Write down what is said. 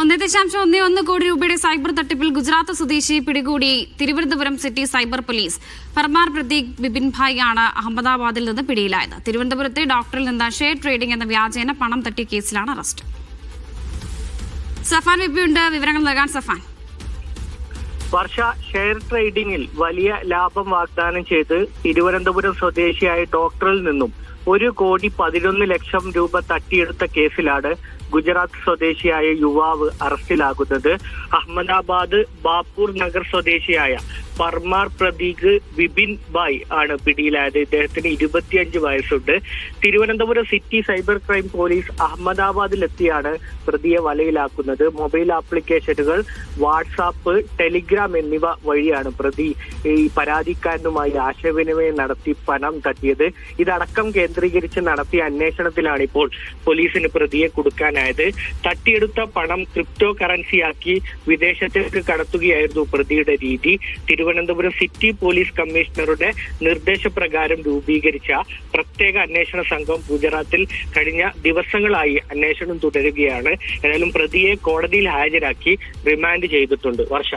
ഒന്നേ ദശാംശം ഒന്നേ ഒന്ന് കോടി രൂപയുടെ സൈബർ തട്ടിപ്പിൽ ഗുജറാത്ത് സ്വദേശി പിടികൂടി Thiruvananthapuram city cyber police. Parmar Prateek Bipin Bhai ആണ് അഹമ്മദാബാദിൽ നിന്ന് പിടിയിലായത്. തിരുവനന്തപുരത്തെ ഡോക്ടറിൽ നിന്ന് ഷെയർ ട്രേഡിംഗ് എന്ന വ്യാജേന പണം തട്ടിയ കേസിലാണ് അറസ്റ്റ്. സഫാൻ വിപിയുണ്ട് വിവരങ്ങൾ നൽകാൻ സഫാൻ. വർഷ ഷെയർ ട്രേഡിംഗിൽ വലിയ ലാഭം വാഗ്ദാനം ചെയ്ത് തിരുവനന്തപുരം സ്വദേശിയായ ഡോക്ടറിൽ നിന്നും ഒരു കോടി പതിനൊന്ന് ലക്ഷം രൂപ തട്ടിയെടുത്ത കേസിലാണ് ഗുജറാത്ത് സ്വദേശിയായ യുവാവ് അറസ്റ്റിലാകുന്നത്. അഹമ്മദാബാദ് ബാപ്പൂർ നഗർ സ്വദേശിയായ പർമാർ പ്രതീക് വിപിൻ ബായ് ആണ് പിടിയിലായത്. ഇദ്ദേഹത്തിന് ഇരുപത്തിയഞ്ച് വയസ്സുണ്ട്. Thiruvananthapuram city cyber crime police അഹമ്മദാബാദിലെത്തിയാണ് പ്രതിയെ വലയിലാക്കുന്നത്. മൊബൈൽ ആപ്ലിക്കേഷനുകൾ വാട്സാപ്പ് ടെലിഗ്രാം എന്നിവ വഴിയാണ് പ്രതി ഈ പരാതിക്കാരനുമായി ആശയവിനിമയം നടത്തി പണം തട്ടിയത്. ഇതടക്കം കേന്ദ്രീകരിച്ച് നടത്തിയ അന്വേഷണത്തിലാണ് ഇപ്പോൾ പോലീസിന് പ്രതിയെ കൊടുക്കാനായത്. തട്ടിയെടുത്ത പണം ക്രിപ്റ്റോ കറൻസിയാക്കി വിദേശത്തേക്ക് കടത്തുകയായിരുന്നു പ്രതിയുടെ രീതി. തിരുവനന്തപുരം സിറ്റി പോലീസ് കമ്മീഷണറുടെ നിർദ്ദേശപ്രകാരം രൂപീകരിച്ച പ്രത്യേക അന്വേഷണ സംഘം ഗുജറാത്തിൽ കഴിഞ്ഞ ദിവസങ്ങളായി അന്വേഷണം തുടരുകയാണ്. ഏതായാലും പ്രതിയെ കോടതിയിൽ ഹാജരാക്കി റിമാൻഡ് ചെയ്തിട്ടുണ്ട്. വർഷ